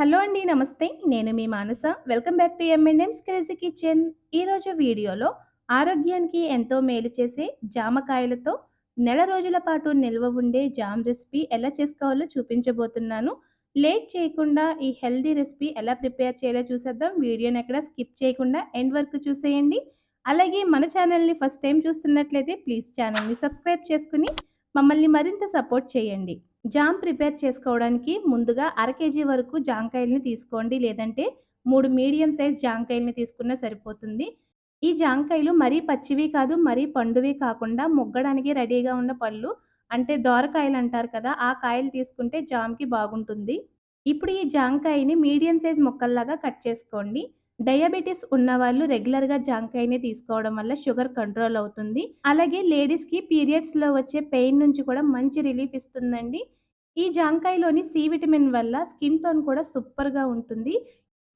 Hello అండి నమస్తే. నేను మీ Manasa. Welcome back to MNMs crazy kitchen ఈరోజు వీడియోలో ఆరోగ్యానికి ఎంతో మేలు చేసే జామకాయలతో నెల రోజుల పాటు నిల్వ ఉండే జామ్ రెసిపీ ఎలా చేసుకోవాలో చూపించబోతున్నాను. లేట్ చేయకుండా ఈ హెల్దీ రెసిపీ ఎలా ప్రిపేర్ చేయాలో చూసేద్దాం. వీడియోని ఎక్కడ స్కిప్ చేయకుండా ఎండ్ వరకు చూసేయండి. అలాగే మన ఛానల్ని ఫస్ట్ టైం చూస్తున్నట్లయితే ప్లీజ్ ఛానల్ని సబ్స్క్రైబ్ చేసుకుని మమ్మల్ని మరింత సపోర్ట్ చేయండి. జామ్ ప్రిపేర్ చేసుకోవడానికి ముందుగా అర కేజీ వరకు జాంకాయల్ని తీసుకోండి. లేదంటే మూడు మీడియం సైజ్ జాంకాయల్ని తీసుకున్నా సరిపోతుంది. ఈ జాంకాయలు మరీ పచ్చివి కాదు మరీ పండువి కాకుండా మొగ్గడానికి రెడీగా ఉన్న పళ్ళు అంటే దోరకాయలు అంటారు కదా ఆ కాయలు తీసుకుంటే జామ్కి బాగుంటుంది. ఇప్పుడు ఈ జాంకాయని మీడియం సైజ్ ముక్కల్లాగా కట్ చేసుకోండి. డయాబెటీస్ ఉన్నవాళ్ళు రెగ్యులర్గా జాంకాయని తీసుకోవడం వల్ల షుగర్ కంట్రోల్ అవుతుంది. అలాగే లేడీస్కి పీరియడ్స్లో వచ్చే పెయిన్ నుంచి కూడా మంచి రిలీఫ్ ఇస్తుందండి. ఈ జాంకాయలోని సి విటమిన్ వల్ల స్కిన్ టోన్ కూడా సూపర్గా ఉంటుంది.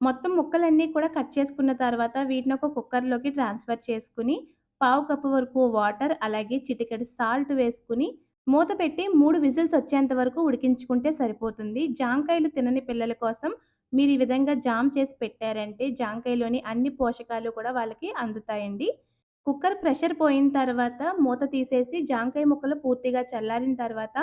మొత్తం ముక్కలన్నీ కూడా కట్ చేసుకున్న తర్వాత వీటిని ఒక కుక్కర్లోకి ట్రాన్స్ఫర్ చేసుకుని పావు కప్పు వరకు వాటర్ అలాగే చిటికెడు సాల్ట్ వేసుకుని మూత పెట్టి మూడు విజిల్స్ వచ్చేంత వరకు ఉడికించుకుంటే సరిపోతుంది. జాంకాయలు తినని పిల్లల కోసం మీరు ఈ విధంగా జామ్ చేసి పెట్టారంటే జాంకాయలోని అన్ని పోషకాలు కూడా వాళ్ళకి అందుతాయండి. కుక్కర్ ప్రెషర్ పోయిన తర్వాత మూత తీసేసి జాంకాయ ముక్కలు పూర్తిగా చల్లారిన తర్వాత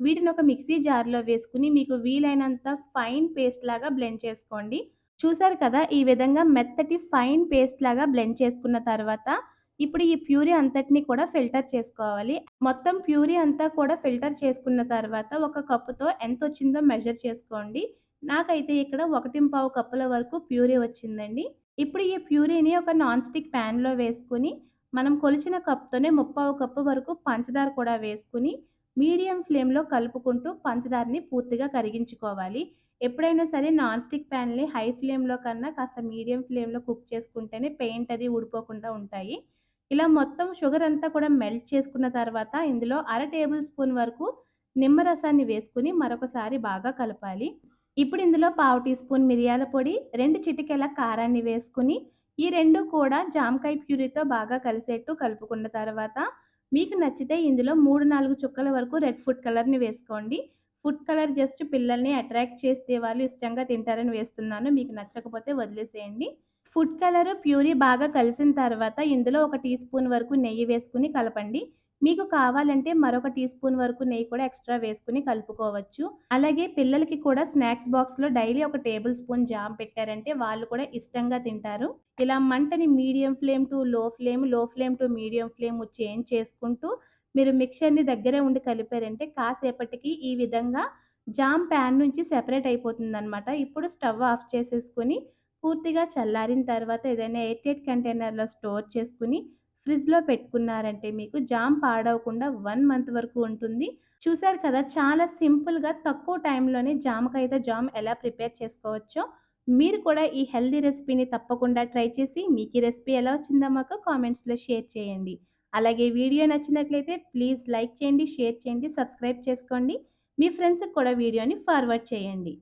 వీటిని ఒక మిక్సీ జార్లో వేసుకుని మీకు వీలైనంత ఫైన్ పేస్ట్ లాగా బ్లెండ్ చేసుకోండి. చూసారు కదా ఈ విధంగా మెత్తటి ఫైన్ పేస్ట్ లాగా బ్లెండ్ చేసుకున్న తర్వాత ఇప్పుడు ఈ ప్యూరీ అంతటిని కూడా ఫిల్టర్ చేసుకోవాలి. మొత్తం ప్యూరీ అంతా కూడా ఫిల్టర్ చేసుకున్న తర్వాత ఒక కప్పుతో ఎంత వచ్చిందో మెజర్ చేసుకోండి. నాకైతే ఇక్కడ ఒకటి పావు కప్పుల వరకు ప్యూరీ వచ్చిందండి. ఇప్పుడు ఈ ప్యూరీని ఒక నాన్ స్టిక్ ప్యాన్లో వేసుకుని మనం కొలిచిన కప్తోనే ముప్పావు కప్పు వరకు పంచదార కూడా వేసుకుని మీడియం ఫ్లేమ్లో కలుపుకుంటూ పంచదారని పూర్తిగా కరిగించుకోవాలి. ఎప్పుడైనా సరే నాన్ స్టిక్ ప్యాన్ని హై ఫ్లేమ్లో కన్నా కాస్త మీడియం ఫ్లేమ్లో కుక్ చేసుకుంటేనే పెయింట్ అది ఊడిపోకుండా ఉంటాయి. ఇలా మొత్తం షుగర్ అంతా కూడా మెల్ట్ చేసుకున్న తర్వాత ఇందులో అర టేబుల్ స్పూన్ వరకు నిమ్మరసాన్ని వేసుకుని మరొకసారి బాగా కలపాలి. ఇప్పుడు ఇందులో పావు టీ స్పూన్ మిరియాల పొడి రెండు చిటికెల కారాన్ని వేసుకుని ఈ రెండు కూడా జామకాయ ప్యూరీతో బాగా కలిసేట్టు కలుపుకున్న తర్వాత మీకు నచ్చితే ఇందులో మూడు నాలుగు చుక్కల వరకు రెడ్ ఫుడ్ కలర్ని వేసుకోండి. ఫుడ్ కలర్ జస్ట్ పిల్లల్ని అట్రాక్ట్ చేస్తే వాళ్ళు ఇష్టంగా తింటారని వేస్తున్నాను. మీకు నచ్చకపోతే వదిలేసేయండి. ఫుడ్ కలర్ ప్యూరీ బాగా కలిసిన తర్వాత ఇందులో ఒక టీ స్పూన్ వరకు నెయ్యి వేసుకుని కలపండి. మీకు కావాలంటే మరొక టీ స్పూన్ వరకు నెయ్యి కూడా ఎక్స్ట్రా వేసుకుని కలుపుకోవచ్చు. అలాగే పిల్లలకి కూడా స్నాక్స్ బాక్స్లో డైలీ ఒక టేబుల్ స్పూన్ జామ్ పెట్టారంటే వాళ్ళు కూడా ఇష్టంగా తింటారు. ఇలా మంటని మీడియం ఫ్లేమ్ టు లో ఫ్లేమ్లో flame to medium flame change చేసుకుంటూ మీరు మిక్చర్ని దగ్గరే ఉండి కలిపారంటే కాసేపటికి ఈ విధంగా జామ్ ప్యాన్ నుంచి సెపరేట్ అయిపోతుంది అనమాట ఇప్పుడు స్టవ్ ఆఫ్ చేసేసుకొని పూర్తిగా చల్లారిన తర్వాత ఏదైనా ఎయిట్ కంటైనర్లో స్టోర్ చేసుకుని ఫ్రిడ్జ్లో పెట్టుకున్నారంటే మీకు జామ్ పాడవకుండా వన్ మంత్ వరకు ఉంటుంది. చూసారు కదా చాలా సింపుల్గా తక్కువ టైంలోనే జామకాయతో జామ్ ఎలా ప్రిపేర్ చేసుకోవచ్చో మీరు కూడా ఈ హెల్దీ రెసిపీని తప్పకుండా ట్రై చేసి మీకు ఈ రెసిపీ ఎలా వచ్చిందో మాకు కామెంట్స్లో షేర్ చేయండి. అలాగే వీడియో నచ్చినట్లయితే ప్లీజ్ లైక్ చేయండి షేర్ చేయండి సబ్స్క్రైబ్ చేసుకోండి. మీ ఫ్రెండ్స్కి కూడా వీడియోని ఫార్వర్డ్ చేయండి.